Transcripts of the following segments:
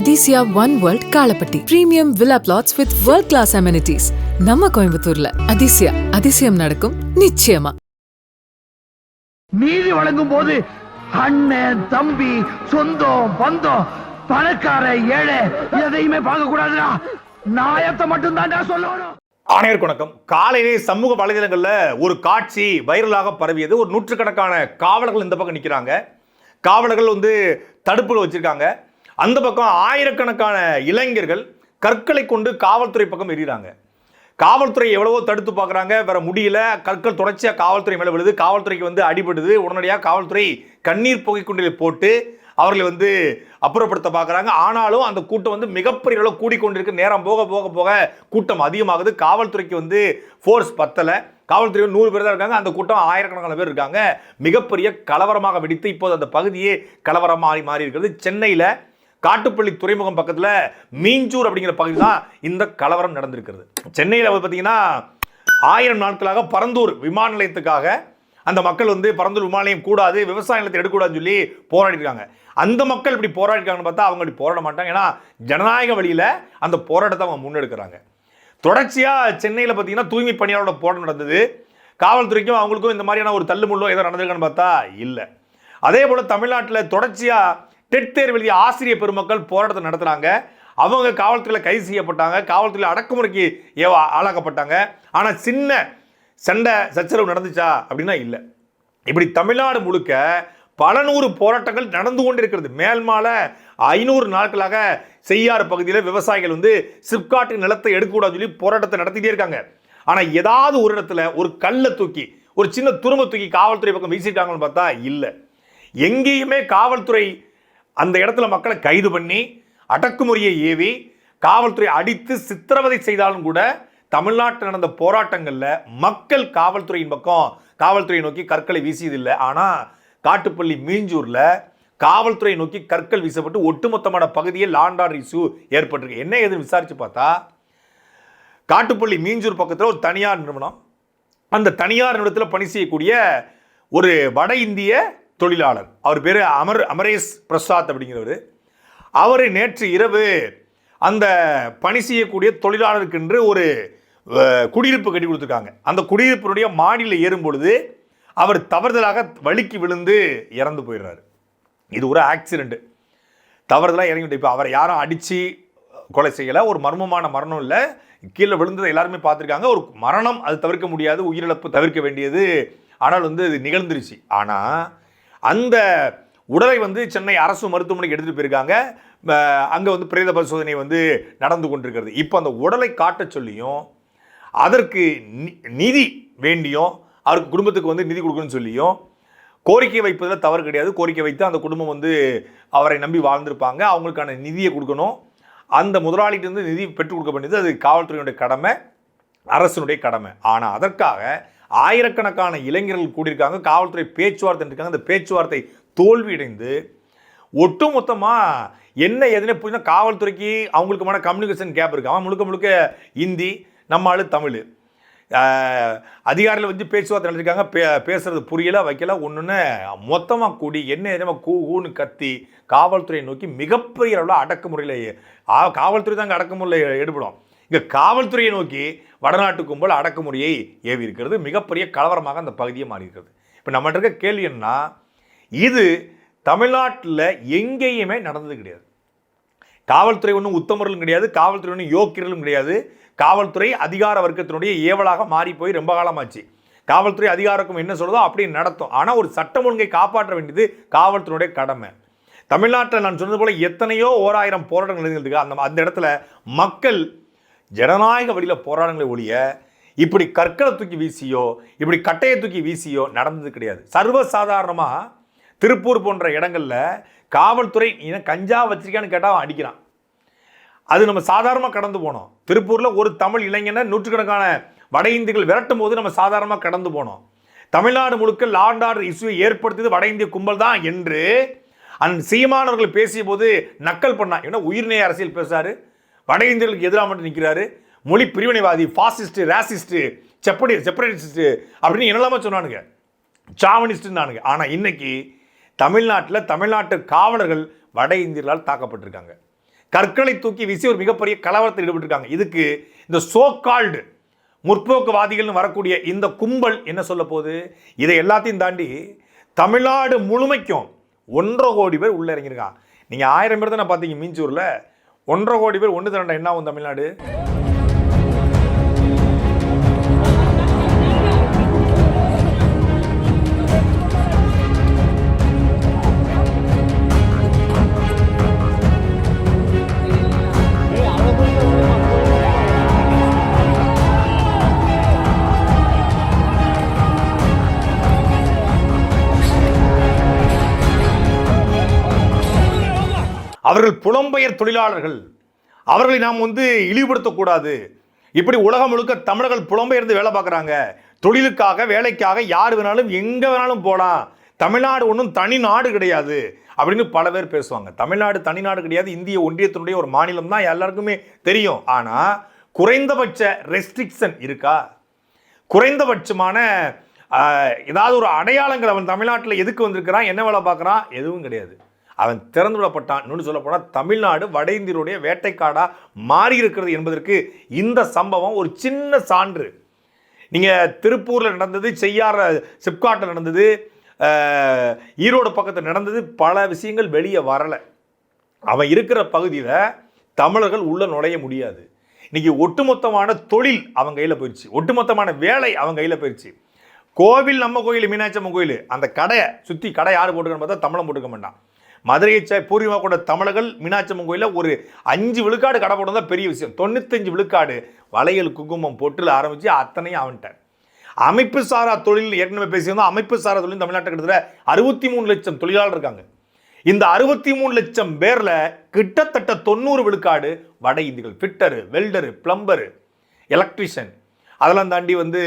Athisaya one world Kalappatti premium villa plots with world class amenities நம்ம கோயம்புத்தூர்ல. அதிசயா அதிசயம் நடக்கும் நிச்சயமா. நீதி வழங்கும் போது அண்ணன் தம்பி சொந்தம் பந்தம் பணக்கார ஏழை எதையுமே பார்க்க கூடாதுடா நாயத்தை மட்டும் தான்டா சொல்லணும். ஆணையருக்கு வணக்கம். காலையிலே சமூக வலைதளங்களில் ஒரு காட்சி வைரலாக பரவியது. ஒரு நூற்றுக்கணக்கான காவலர்கள் இந்த பக்கம் நிற்கிறாங்க காவலர்கள் வந்து தடுப்புகள் வச்சிருக்காங்க. அந்த பக்கம் ஆயிரக்கணக்கான இளைஞர்கள் கற்களை கொண்டு காவல்துறை பக்கம் எறிகிறாங்க காவல்துறை எவ்வளவோ தடுத்து பார்க்குறாங்க வேற முடியல. கற்கள் தொடர்ச்சியாக காவல்துறை மேலே விழுது. காவல்துறைக்கு வந்து அடிபடுது. உடனடியாக காவல்துறை கண்ணீர் புகைக்குண்டில் போட்டு அவர்களை வந்து அப்புறப்படுத்த பார்க்குறாங்க. ஆனாலும் அந்த கூட்டம் வந்து மிகப்பெரிய அளவு கூடிக்கொண்டிருக்கு. நேரம் போக போக போக கூட்டம் அதிகமாகுது. காவல்துறைக்கு வந்து ஃபோர்ஸ் பத்தலை. காவல்துறை நூறு பேர் தான் இருக்காங்க. அந்த கூட்டம் ஆயிரக்கணக்கான பேர் இருக்காங்க. மிகப்பெரிய கலவரமாக வெடித்து இப்போது அந்த பகுதியே கலவரமாக மாறி மாறி இருக்கிறது. சென்னையில் காட்டுப்பள்ளி துறைமுகம் பக்கத்தில் மீஞ்சூர் அப்படிங்கிற பகுதி தான் இந்த கலவரம் நடந்திருக்கிறது. சென்னையில் வந்து பார்த்தீங்கன்னா ஆயிரம் நாட்களாக பரந்தூர் விமான நிலையத்துக்காக அந்த மக்கள் வந்து பரந்தூர் விமான நிலையம் கூடாது விவசாய நிலத்தை எடுக்கக்கூடாதுன்னு சொல்லி போராடிருக்காங்க. அந்த மக்கள் இப்படி போராடிருக்காங்கன்னு பார்த்தா அவங்க இப்படி போராட மாட்டாங்க. ஏன்னா ஜனநாயக வழியில் அந்த போராட்டத்தை அவங்க முன்னெடுக்கிறாங்க. தொடர்ச்சியாக சென்னையில் பார்த்தீங்கன்னா தூய்மை பணியாளரோட போராட்டம் நடந்தது. காவல்துறைக்கும் அவங்களுக்கும் இந்த மாதிரியான ஒரு தள்ளுமுள்ளோ ஏதோ நடந்திருக்கான்னு பார்த்தா இல்லை. அதே போல் தமிழ்நாட்டில் தொடர்ச்சியாக டெட் தேர்வு எழுதிய ஆசிரியர் பெருமக்கள் போராட்டத்தை நடத்துகிறாங்க அவங்க காவல்துறையில் கைது செய்யப்பட்டாங்க. காவல்துறையில் அடக்குமுறைக்கு ஏவ ஆளாக்கப்பட்டாங்க. ஆனால் சின்ன சண்டை சச்சரவு நடந்துச்சா அப்படின்னா இல்லை. இப்படி தமிழ்நாடு முழுக்க பல நூறு போராட்டங்கள் நடந்து கொண்டிருக்கிறது. மேல்மால ஐநூறு நாட்களாக செய்யாறு பகுதியில் விவசாயிகள் வந்து சிப்காட்டு நிலத்தை எடுக்கக்கூடாதுன்னு சொல்லி போராட்டத்தை நடத்திட்டே இருக்காங்க. ஆனால் ஏதாவது ஒரு இடத்துல ஒரு கல்லை தூக்கி ஒரு சின்ன துரும்ப தூக்கி காவல்துறை பக்கம் வீசிட்டாங்கன்னு பார்த்தா இல்லை. எங்கேயுமே காவல்துறை அந்த இடத்துல மக்களை கைது பண்ணி அடக்குமுறையை ஏவி காவல்துறை அடித்து சித்திரவதை செய்தாலும் கூட தமிழ்நாட்டில் நடந்த போராட்டங்களில் மக்கள் காவல்துறையின் பக்கம் காவல்துறையை நோக்கி கற்களை வீசியதில்லை. ஆனால் காட்டுப்பள்ளி மீஞ்சூரில் காவல்துறையை நோக்கி கற்கள் வீசப்பட்டு ஒட்டுமொத்தமான பகுதியில் லாண்டார் இஷ்யூ ஏற்பட்டிருக்கு. என்ன ஏதுன்னு விசாரித்து பார்த்தா காட்டுப்பள்ளி மீஞ்சூர் பக்கத்தில் ஒரு தனியார் நிறுவனம். அந்த தனியார் நிறுவனத்தில் பணி செய்யக்கூடிய ஒரு வட இந்திய தொழிலாளர். அவர் பேர் அமர் அமரேஷ் பிரசாத் அப்படிங்கிறவர். அவர் நேற்று இரவு அந்த பணி செய்யக்கூடிய தொழிலாளருக்கென்று ஒரு குடியிருப்பு கட்டி கொடுத்துருக்காங்க. அந்த குடியிருப்பினுடைய மாடியில் ஏறும் பொழுது அவர் தவறுதலாக வழுக்கி விழுந்து இறந்து போயிடுறாரு. இது ஒரு ஆக்சிடெண்ட்டு தவறுதலாக இறங்கிட்டு இப்போ அவரை யாரும் அடித்து கொலை செய்யலை. ஒரு மர்மமான மரணம் இல்லை. கீழே விழுந்ததை எல்லாருமே பார்த்துருக்காங்க. ஒரு மரணம் அது தவிர்க்க முடியாது. உயிரிழப்பு தவிர்க்க வேண்டியது. ஆனால் வந்து இது நிகழ்ந்துருச்சு. ஆனால் அந்த உடலை வந்து சென்னை அரசு மருத்துவமனைக்கு எடுத்துகிட்டு போயிருக்காங்க. அங்கே வந்து பிரேத பரிசோதனை வந்து நடந்து கொண்டிருக்கிறது. இப்போ அந்த உடலை காட்டச் சொல்லியும் அதற்கு நி- நிதி வேண்டியும் அவருக்கு குடும்பத்துக்கு வந்து நிதி கொடுக்கணும்னு சொல்லியும் கோரிக்கை வைப்பதில் தவறு கிடையாது. கோரிக்கை வைத்து அந்த குடும்பம் வந்து அவரை நம்பி வாழ்ந்திருப்பாங்க. அவங்களுக்கான நிதியை கொடுக்கணும். அந்த முதலாளிகிட்ட நிதி பெற்றுக் கொடுக்க வேண்டியது அது காவல்துறையினுடைய கடமை அரசினுடைய கடமை. ஆனால் அதற்காக ஆயிரக்கணக்கான இளைஞர்கள் கூடியிருக்காங்க காவல்துறை பேச்சுவார்த்தை இருக்காங்க. அந்த பேச்சுவார்த்தை தோல்வியடைந்து ஒட்டுமொத்தமாக என்ன எதுனே புரியுதுன்னா காவல்துறைக்கு அவங்களுக்குமான கம்யூனிகேஷன் கேப் இருக்கு. அவன் முழுக்க முழுக்க ஹிந்தி நம்ம ஆள் தமிழ் அதிகாரியில் வந்து பேச்சுவார்த்தை நடத்திருக்காங்க. பே பேசுறது புரியல வைக்கல. ஒன்றுன்னு மொத்தமாக கூடி என்ன எதுனா கூ கூன்னு கத்தி காவல்துறையை நோக்கி மிகப்பெரிய அளவில் அடக்குமுறையில் ஆ- காவல்துறை தாங்க அடக்குமுறையில் ஈடுபடும். இங்கே காவல்துறையை நோக்கி வடநாட்டு கும்பல் அடக்குமுறையை ஏவி இருக்கிறது மிகப்பெரிய கலவரமாக அந்த பகுதியை மாறி இருக்கிறது இப்போ நம்மகிட்ட இருக்க கேள்வி என்ன இது தமிழ்நாட்டில் எங்கேயுமே நடந்தது கிடையாது. காவல்துறை ஒன்றும் உத்தமர்களும் கிடையாது காவல்துறை ஒன்றும் யோக்கியர்களும் கிடையாது. காவல்துறை அதிகார வர்க்கத்தினுடைய ஏவலாக மாறி போய் ரொம்ப காலமாச்சு. காவல்துறை அதிகாரக்கும் என்ன சொல்லுதோ அப்படி நடத்தும். ஆனால் ஒரு சட்டம் ஒழுங்கை காப்பாற்ற வேண்டியது காவல்துறையுடைய கடமை. தமிழ்நாட்டில் நான் சொன்னது போல் எத்தனையோ ஓராயிரம் போராட்டங்கள் நடந்திருக்கு அந்த அந்த இடத்துல மக்கள் ஜனநாயக வழியில் போராட்டங்களை ஒழிய இப்படி கற்களை தூக்கி வீசியோ இப்படி கட்டையை தூக்கி வீசியோ நடந்தது கிடையாது. சர்வசாதாரணமாக திருப்பூர் போன்ற இடங்களில் காவல்துறை ஏன்னா கஞ்சா வச்சிருக்கான்னு கேட்டால் அவன் அடிக்கிறான். அது நம்ம சாதாரணமாக கடந்து போனோம். திருப்பூரில் ஒரு தமிழ் இளைஞனை நூற்றுக்கணக்கான வட இந்தியர்கள் விரட்டும் போது நம்ம சாதாரணமாக கடந்து போனோம். தமிழ்நாடு முழுக்க லாண்ட் ஆர்டர் இஷ்யூ ஏற்படுத்தியது வட இந்திய கும்பல் தான் என்று அந்த சீமானவர்கள் பேசிய போது நக்கல் பண்ணா ஏன்னா உயிர்நேய அரசியல் பேசுகிறார் வட இந்தியர்களுக்கு எதிராக மட்டும் நிற்கிறாரு. மொழி பிரிவினைவாதி ஃபாசிஸ்ட்டு ரேசிஸ்ட்டு செப்படி செப்பரேட்டிஸ்ட்டு அப்படின்னு என்னெல்லாம் சொன்னானுங்க. சாவனிஸ்ட்னானுங்க ஆனால் இன்னைக்கு தமிழ்நாட்டில் தமிழ்நாட்டு காவலர்கள் வட இந்தியர்களால் தாக்கப்பட்டிருக்காங்க. கற்களை தூக்கி வீசி ஒரு மிகப்பெரிய கலவரத்தில் ஈடுபட்டிருக்காங்க. இதுக்கு இந்த சோகால்டு முற்போக்குவாதிகள்னு வரக்கூடிய இந்த கும்பல் என்ன சொல்ல போகுது? இதை எல்லாத்தையும் தாண்டி தமிழ்நாடு முழுமைக்கும் ஒன்றரை கோடி பேர் உள்ளே இறங்கியிருக்கான் நீங்கள் ஆயிரம் பேர் தானே பார்த்தீங்க மீஞ்சூரில்? ஒன்றரை கோடி பேர் ஒன்று திரண்டா என்ன ஆகும் தமிழ்நாடு? புலம்பெயர் தொழிலாளர்கள். அவர்களை நாம் வந்து இழிவுபடுத்தக்கூடாது. இப்படி உலகம் முழுக்க தமிழர்கள் புலம்பெயர்ந்து வேலை பார்க்குறாங்க. தொழிலுக்காக வேலைக்காக யார் வேணாலும் எங்கே வேணாலும் போகலாம். தமிழ்நாடு ஒன்றும் தனி நாடு கிடையாது அப்படின்னு பல பேர் பேசுவாங்க. தமிழ்நாடு தனி நாடு கிடையாது. இந்திய ஒன்றியத்தினுடைய ஒரு மாநிலம் தான் எல்லாருக்குமே தெரியும். ஆனால் குறைந்தபட்ச ரெஸ்ட்ரிக்ஷன் இருக்கா? குறைந்தபட்சமான ஏதாவது ஒரு அடையாளங்கள் அவன் தமிழ்நாட்டில் எதுக்கு வந்திருக்கிறான் என்ன வேலை பார்க்குறான்? எதுவும் கிடையாது. அவன் திறந்து விடப்பட்டான் இன்னொன்று சொல்ல போனால் தமிழ்நாடு வட இந்தியருடைய வேட்டைக்காடாக மாறி இருக்கிறது என்பதற்கு இந்த சம்பவம் ஒரு சின்ன சான்று. நீங்கள் திருப்பூரில் நடந்தது செய்யாற சிப்காட்டில் நடந்தது ஈரோடு பக்கத்தில் நடந்தது பல விஷயங்கள் வெளியே வரலை. அவன் இருக்கிற பகுதியில் தமிழர்கள் உள்ளே நுழைய முடியாது. இன்றைக்கி ஒட்டுமொத்தமான தொழில் அவன் கையில் போயிடுச்சு. ஒட்டுமொத்தமான வேலை அவன் கையில் போயிடுச்சு. கோவில் நம்ம கோயில் மீனாட்சி அம்மன் கோயில் அந்த கடையை சுற்றி கடை யார் போட்டுக்கணும் பார்த்தா தமிழம் போட்டுக்க மாட்டான். மதுரையை சே பூர்வீகமாக கொண்ட தமிழர்கள் மீனாட்சியம்மன் கோயிலில் ஒரு அஞ்சு விழுக்காடு கடை போடுறது பெரிய விஷயம். தொண்ணூத்தஞ்சு விழுக்காடு வளையல் குங்குமம் பொட்டில் ஆரம்பித்து அத்தனையும் அவன்ட்டார் அமைப்பு சாரா தொழில் ஏற்கனவே பேசியிருந்தோம். அமைப்பு சாரா தொழில் தமிழ்நாட்டில் கிட்டத்தட்ட அறுபத்தி மூணு லட்சம் தொழிலாளர் இருக்காங்க. இந்த அறுபத்தி மூணு லட்சம் பேரில் கிட்டத்தட்ட தொண்ணூறு விழுக்காடு வட இந்திகள். ஃபிட்டரு வெல்டரு பிளம்பரு எலக்ட்ரிஷியன் அதெல்லாம் தாண்டி வந்து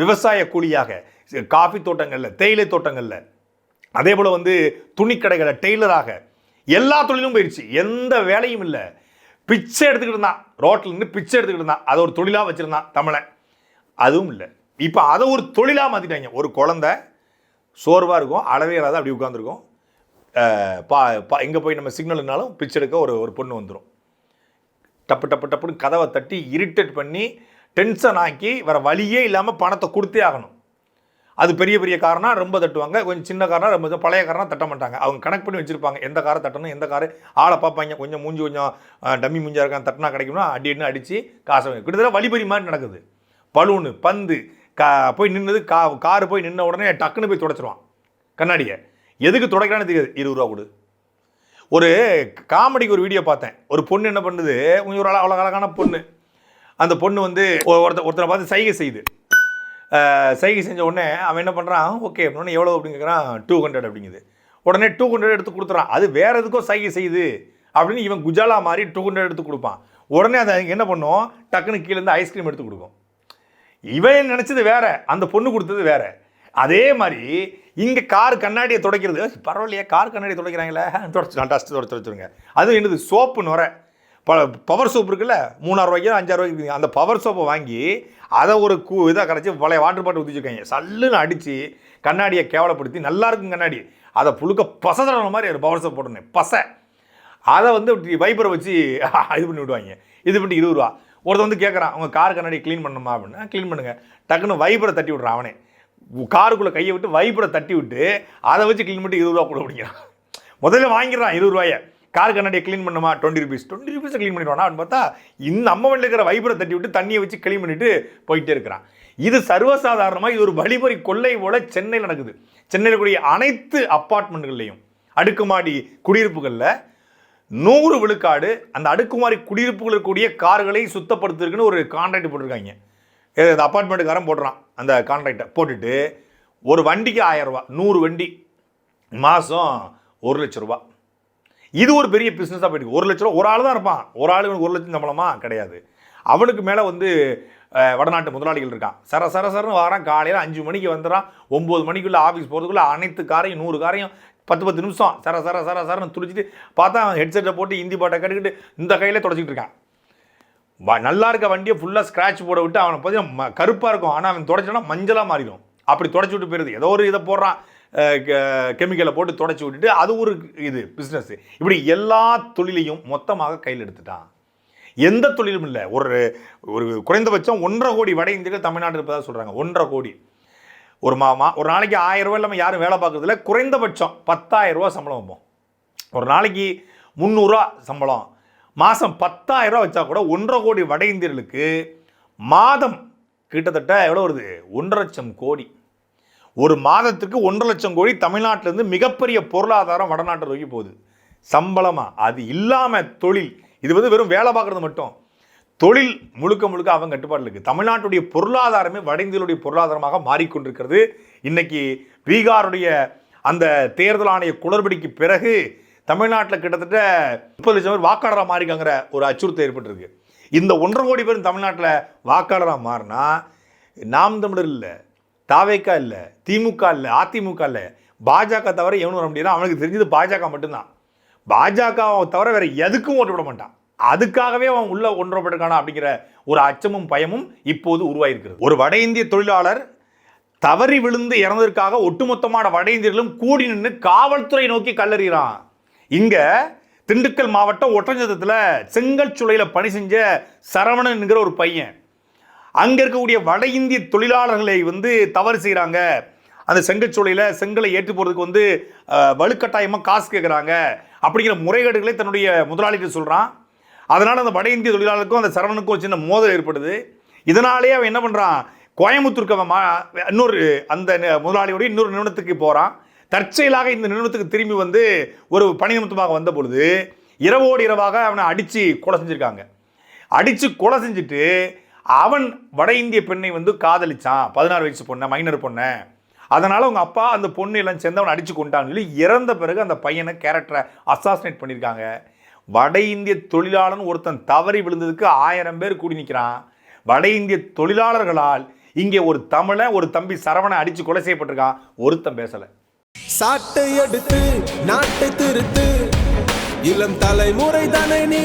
விவசாய கூலியாக காஃபி தோட்டங்களில் தேயிலை தோட்டங்களில் அதே போல் வந்து துணிக்கடைகளை டெய்லராக எல்லா தொழிலும் போயிடுச்சு எந்த வேலையும் இல்லை. பிச்சை எடுத்துக்கிட்டு இருந்தான். ரோட்டில் நின்று பிச்சை எடுத்துக்கிட்டு இருந்தான். அதை ஒரு தொழிலாக வச்சுருந்தான் தமிழன் அதுவும் இல்லை. இப்போ அதை ஒரு தொழிலாக மாற்றிட்டாங்க ஒரு குழந்த சோர்வாக இருக்கும். அளவே இல்லாத அப்படி உட்காந்துருக்கும் பா பா எங்கே போய் நம்ம சிக்னல்னாலும் பிச்சை எடுக்க ஒரு ஒரு பொண்ணு வந்துடும் டப்பு டப்பு டப்புன்னு கதவை தட்டி இரிட்டேட் பண்ணி டென்ஷன் ஆக்கி வேறு வழியே இல்லாமல் பணத்தை கொடுத்தே ஆகணும். அது பெரிய பெரிய காரனா ரொம்ப தட்டுவாங்க. கொஞ்சம் சின்ன காரனா ரொம்ப பழைய காரனா தட்ட மாட்டாங்க. அவங்க கணக்கு பண்ணி வச்சிருப்பாங்க. எந்த காரை தட்டணும் எந்த காரை? ஆளை பார்ப்பாங்க. கொஞ்சம் மூஞ்சி கொஞ்சம் டம்மி மூஞ்சா இருக்கான் தட்டினா கிடைக்கும்னா அடி அடின்னு அடித்து காசை கிட்டத்தட்ட வழிபறி மாதிரி நடக்குது. பலூனு பந்து கா போய் நின்னது கா காரு போய் நின்ன உடனே டக்குன்னு போய் தொடச்சிருவான். கண்ணாடியை. எதுக்கு துடைக்கிறான்னு தெரியாது. இருபது ரூபா கொடு. ஒரு காமெடிக்கு ஒரு வீடியோ பார்த்தேன். ஒரு பொண்ணு என்ன பண்ணுது? கொஞ்சம் ஒரு அழ- அவ்வளோ அழகான பொண்ணு. அந்த பொண்ணு வந்து ஒருத்த ஒருத்தரை பார்த்து சைகை செய்யுது. சைகை செஞ்ச உடனே அவன் என்ன பண்ணுறான் ஓகே அப்படின்னு எவ்வளோ அப்படின்னு கேட்குறான் டூ ஹண்ட்ரட் அப்படிங்குது. உடனே டூ ஹண்ட்ரட் எடுத்து கொடுத்துறான். அது வேறு எதுக்கோ சைகை செய்யுது அப்படின்னு இவன் குஜாலா மாதிரி டூ ஹண்ட்ரட் எடுத்து கொடுப்பான். உடனே அதை என்ன பண்ணும்? டக்குன்னு கீழேருந்து ஐஸ்கிரீம் எடுத்து கொடுக்கும். இவன் நினச்சது வேற அந்த பொண்ணு கொடுத்தது வேற. அதே மாதிரி இங்கே கார் கண்ணாடியை துடைக்கிறது பரவாயில்லையே கார் கண்ணாடியை துடைக்கிறாங்களே. தொடச்சு நான் டஸ்ட்டு தொடச்சு வச்சுருங்க அது என்னது? சோப்பு நுர. ப பவர் சோப் இருக்குல்ல? மூணாயிரம் ரூபாய்க்கு அஞ்சாயிரம் ரூபாய்க்கு அந்த பவர் சோப்பை வாங்கி அதை ஒரு கூ இதாக கரைச்சி பழைய வாட்டர் பாட்டில் ஊற்றி சல்லுன்னு அடித்து கண்ணாடியை கேவலப்படுத்தி நல்லா இருக்கும் கண்ணாடி. அதை புழுக்க பசை மாதிரி ஒரு பவர்ஸை போட்டுனேன் பசை. அதை வந்து இப்படி வைப்பரை வச்சு இது பண்ணி விடுவாங்க. இது பண்ணி இருபது ரூபா. ஒருத்தன் வந்து கேட்குறான் அவங்க கார் கண்ணாடி க்ளீன் பண்ணணுமா? அப்படின்னு க்ளீன் பண்ணுங்கள் டக்குன்னு வைப்பரை தட்டி விட்றான் அவனே. காருக்குள்ளே கையை விட்டு வைப்பரை தட்டி விட்டு அதை வச்சு க்ளீன் பண்ணி இருபது ரூபா கூட பிடிக்கிறான் முதல்ல வாங்கிடுறான் இருபது ரூபாயை. கார் கண்ணாடியை க்ளீன் பண்ணுமா? டுவெண்ட்டி ருபீஸ் டுவெண்ட்டி ருபீஸை க்ளீன் பண்ணிடுவானா? அப்படின்னு பார்த்தா இந்த நம்ம வண்டியில் இருக்கிற வைப்பரை தட்டி விட்டு தண்ணியை வச்சு க்ளீன் பண்ணிட்டு போயிட்டே இருக்கிறான். இது சர்வசாதாரணமாக இது ஒரு வழிபறி கொள்ளை போல சென்னையில் நடக்குது. சென்னையில் கூடிய அனைத்து அப்பார்ட்மெண்ட்டுகள்லையும் அடுக்குமாடி குடியிருப்புகளில் நூறு விழுக்காடு அந்த அடுக்குமாடி குடியிருப்புகள் இருக்கக்கூடிய கார்களை சுத்தப்படுத்துறதுக்குன்னு ஒரு கான்ட்ராக்ட் போட்டிருக்காங்க. இது அந்த அப்பார்ட்மெண்ட்டுக்காரன் போடுறான். அந்த கான்ட்ராக்டை போட்டுட்டு ஒரு வண்டிக்கு ஆயிரம் நூறு வண்டி மாதம் ஒரு லட்ச ரூபா இது ஒரு பெரிய பிஸ்னஸாக போயிட்டு ஒரு லட்ச ரூபா ஒரு ஆள் தான் இருப்பான். ஒரு ஆளுக்கு ஒரு லட்சம் சம்பளமா? கிடையாது. அவனுக்கு மேலே வந்து வடநாட்டு முதலாளிகள் இருக்கான். சர சர சரன்னு வரான். காலையில் அஞ்சு மணிக்கு வந்துடுறான். ஒம்பது மணிக்குள்ளே ஆஃபீஸ் போகிறதுக்குள்ளே அனைத்து காரையும் நூறு காரையும் பத்து பத்து நிமிஷம் சர சர சர சரன்னு துடிச்சிட்டு பார்த்தா அவன் ஹெட்செட்டை போட்டு இந்தி பாட்டை கட்டுக்கிட்டு இந்த கையிலே தொடச்சிக்கிட்டு இருக்கான். வ- நல்லா இருக்க வண்டியை ஃபுல்லாக ஸ்க்ராட்ச் போட விட்டு அவனை பார்த்தீங்கன்னா கருப்பாக இருக்கும். ஆனால் அவன் தொடச்சானா மஞ்சளாக மாறிடும். அப்படி தொடச்சி விட்டு போயிடுது ஏதோ ஒரு இதை போடுறான். கெமிக்கலை போட்டு தொடச்சி விட்டுட்டு அது ஒரு இது பிஸ்னஸ் இப்படி எல்லா தொழிலையும் மொத்தமாக கையில் எடுத்துட்டான் எந்த தொழிலும் இல்லை. ஒரு ஒரு குறைந்தபட்சம் ஒன்றரை கோடி வட இந்தியர்கள் தமிழ்நாடு இருப்பதாக சொல்கிறாங்க ஒன்றரை கோடி. ஒரு மா மா- ஒரு நாளைக்கு ஆயிரம் ரூபாய் இல்லாமல் யாரும் வேலை பார்க்குறதில்ல குறைந்தபட்சம் பத்தாயிரம் ரூபா சம்பளம் வைப்போம். ஒரு நாளைக்கு முந்நூறுரூவா சம்பளம். மாதம் பத்தாயிரம் ரூபா வச்சா கூட ஒன்றரை கோடி வட இந்தியர்களுக்கு மாதம் கிட்டத்தட்ட எவ்வளோ வருது? ஒன்றரை லட்சம் கோடி. ஒரு மாதத்துக்கு ஒன்றரை லட்சம் கோடி தமிழ்நாட்டிலேருந்து மிகப்பெரிய பொருளாதாரம் வடநாட்டை நோக்கி போகுது. சம்பளமாக அது இல்லாமல் தொழில். இது வந்து வெறும் வேலை பார்க்குறது மட்டும். தொழில் முழுக்க முழுக்க அவங்க கட்டுப்பாட்டில் இருக்குது தமிழ்நாட்டுடைய பொருளாதாரமே வட இந்தியர்களுடைய பொருளாதாரமாக மாறிக்கொண்டிருக்கிறது. இன்னைக்கு பீகாருடைய அந்த தேர்தல் ஆணைய குளறுபடிக்கு பிறகு தமிழ்நாட்டில் கிட்டத்தட்ட முப்பது லட்சம் பேர் வாக்காளராக மாறிக்காங்கிற ஒரு அச்சுறுத்தல் ஏற்பட்டிருக்கு. இந்த ஒன்றரை கோடி பேரும் தமிழ்நாட்டில் வாக்காளராக மாறினா நாம் தமிழர் இல்லை. தாவேக்கா இல்லை திமுக இல்லை அதிமுக இல்லை பாஜக தவிர எவனும் வர முடியல. அவனுக்கு தெரிஞ்சது பாஜக மட்டும்தான். பாஜகவை தவிர வேற எதுக்கும் ஓட்டு விட மாட்டான். அதுக்காகவே அவன் உள்ள ஒன்றப்பட்டிருக்கானா அப்படிங்கிற ஒரு அச்சமும் பயமும் இப்போது உருவாயிருக்கிறது. ஒரு வட இந்திய தொழிலாளர் தவறி விழுந்து இறந்ததற்காக ஒட்டுமொத்தமான வட இந்தியர்களும் கூடி நின்று காவல்துறை நோக்கி கல்லறிகிறான். இங்க திண்டுக்கல் மாவட்டம் ஒட்டஞ்சத்தத்தில் செங்கல் சுளையில் பணி செஞ்ச சரவணன் என்கிற ஒரு பையன். அங்கே இருக்கக்கூடிய வட இந்திய தொழிலாளர்களை வந்து தவறு செய்கிறாங்க அந்த செங்கச்சூளையில் செங்கலை ஏற்றி போகிறதுக்கு வந்து வலுக்கட்டாயமாக காசு கேட்குறாங்க அப்படிங்கிற முறைகேடுகளை தன்னுடைய முதலாளிகிட்ட சொல்கிறான் அதனால் அந்த வட இந்திய தொழிலாளருக்கும் அந்த சரவணனுக்கும் சின்ன மோதல் ஏற்படுது. இதனாலேயே அவன் என்ன பண்ணுறான் கோயம்புத்தூருக்கு அவன் மா- இன்னொரு அந்த முதலாளியோடய இன்னொரு நிறுவனத்துக்கு போகிறான் தற்செயலாக இந்த நிறுவனத்துக்கு திரும்பி வந்து ஒரு பணி நிமித்தமாக வந்த பொழுது இரவோடு இரவாக அவனை அடித்து கொலை செஞ்சுருக்காங்க. அடித்து கொலை செஞ்சுட்டு அவன் வட இந்திய பெண்ணை வந்து காதலிச்சான். பதினாறு வயசு பொண்ணை மைனர் பொண்ணை. அதனால் அவங்க அப்பா அந்த பொண்ணு எல்லாம் சேர்ந்து அவனை அடித்து கொண்டான்னு சொல்லி இறந்த பிறகு அந்த பையனை கேரக்டரை அசாசினேட் பண்ணியிருக்காங்க. வட இந்திய தொழிலாளன் ஒருத்தன் தவறி விழுந்ததுக்கு ஆயிரம் பேர் கூடி நிற்கிறான் வட இந்திய தொழிலாளர்களால் இங்கே ஒரு தமிழை ஒரு தம்பி சரவணை அடித்து கொலை செய்யப்பட்டிருக்கான். ஒருத்தன் பேசலை. சாட்டை எடுத்து நாட்டை திருத்து. இளம் தலைமுறை தானே நீ